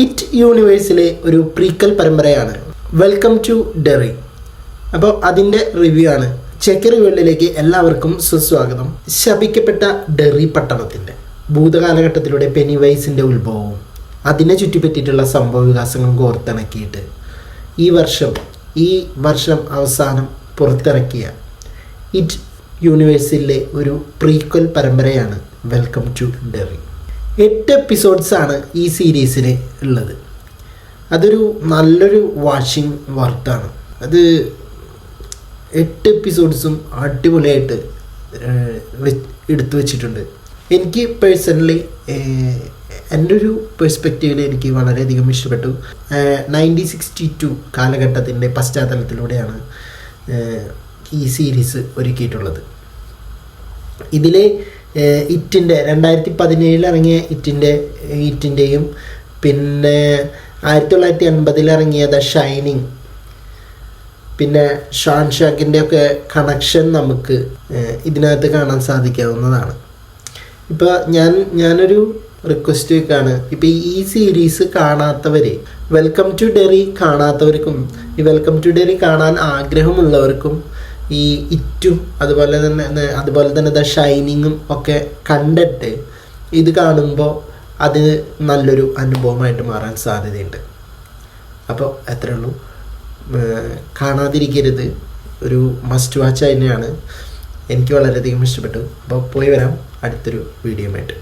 It യൂണിവേഴ്സിലെ ഒരു പ്രീക്കൽ പരമ്പരയാണ്. Welcome to ഡെറി അപ്പോൾ അതിന്റെ റിവ്യൂ ആണ്. ചെക്കറി വേൾഡിലേക്ക് എല്ലാവർക്കും സുസ്വാഗതം. ശപിക്കപ്പെട്ട ഡെറി പട്ടണത്തിന്റെ ഭൂതകാലഘട്ടത്തിലൂടെ പെനിവൈസിന്റെ ഉത്ഭവവും അതിനെ ചുറ്റിപ്പറ്റിയിട്ടുള്ള സംഭവ വികാസങ്ങൾ കോർത്തിണക്കിയിട്ട് ഈ വർഷം ഈ വർഷം അവസാനം പുറത്തിറക്കിയ ഇറ്റ് യൂണിവേഴ്സിലെ ഒരു പ്രീക്വൽ പരമ്പരയാണ് വെൽക്കം ടു ഡെറി എട്ട് എപ്പിസോഡ്സാണ് ഈ സീരീസിൽ ഉള്ളത്. അതൊരു നല്ലൊരു വാഷിംഗ് വർക്കാണ് അത് എട്ട് എപ്പിസോഡ്സും അടിപൊളിയായിട്ട് എടുത്തു വച്ചിട്ടുണ്ട്. എനിക്ക് പേഴ്സണലി എന്റെ ഒരു പെർസ്പെക്റ്റീവിൽ എനിക്ക് വളരെയധികം ഇഷ്ടപ്പെട്ടു. നയന്റീൻ സിക്സ്റ്റി ടു കാലഘട്ടത്തിന്റെ പശ്ചാത്തലത്തിലൂടെയാണ് ഈ സീരീസ് ഒരുക്കിയിട്ടുള്ളത്. ഇതിലെ ഇറ്റിന്റെ രണ്ടായിരത്തി പതിനേഴിൽ ഇറങ്ങിയ ഇറ്റിന്റെ ഇറ്റിന്റെയും പിന്നെ ആയിരത്തി തൊള്ളായിരത്തി എൺപതിൽ ഇറങ്ങിയ ദ ഷൈനിങ്. പിന്നെ ഷാൻ ഷാക്കിന്റെ ഒക്കെ കണക്ഷൻ നമുക്ക് ഇതിനകത്ത് കാണാൻ സാധിക്കാവുന്നതാണ്. ഇപ്പോൾ ഞാൻ ഞാനൊരു റിക്വസ്റ്റ് വെക്കാണ് ഇപ്പോൾ ഈ സീരീസ് കാണാത്തവർ വെൽക്കം ടു ഡെറി കാണാത്തവർക്കും ഈ വെൽക്കം ടു ഡെറി കാണാൻ ആഗ്രഹമുള്ളവർക്കും ഈ ഇറ്റും അതുപോലെ തന്നെ അതുപോലെ തന്നെ ദ ഷൈനിങ്ങും ഒക്കെ കണ്ടിട്ട് ഇത് കാണുമ്പോൾ അത് നല്ലൊരു അനുഭവമായിട്ട് മാറാൻ സാധ്യതയുണ്ട്. അപ്പോൾ അത്രേ ഉള്ളൂ. കാണാതിരിക്കരുത്. ഒരു മസ്റ്റ് വാച്ച് തന്നെയാണ്. എനിക്ക് വളരെയധികം ഇഷ്ടപ്പെട്ടു. അപ്പോൾ പോയി വരാം. അടുത്തൊരു വീഡിയോയുമായിട്ട്.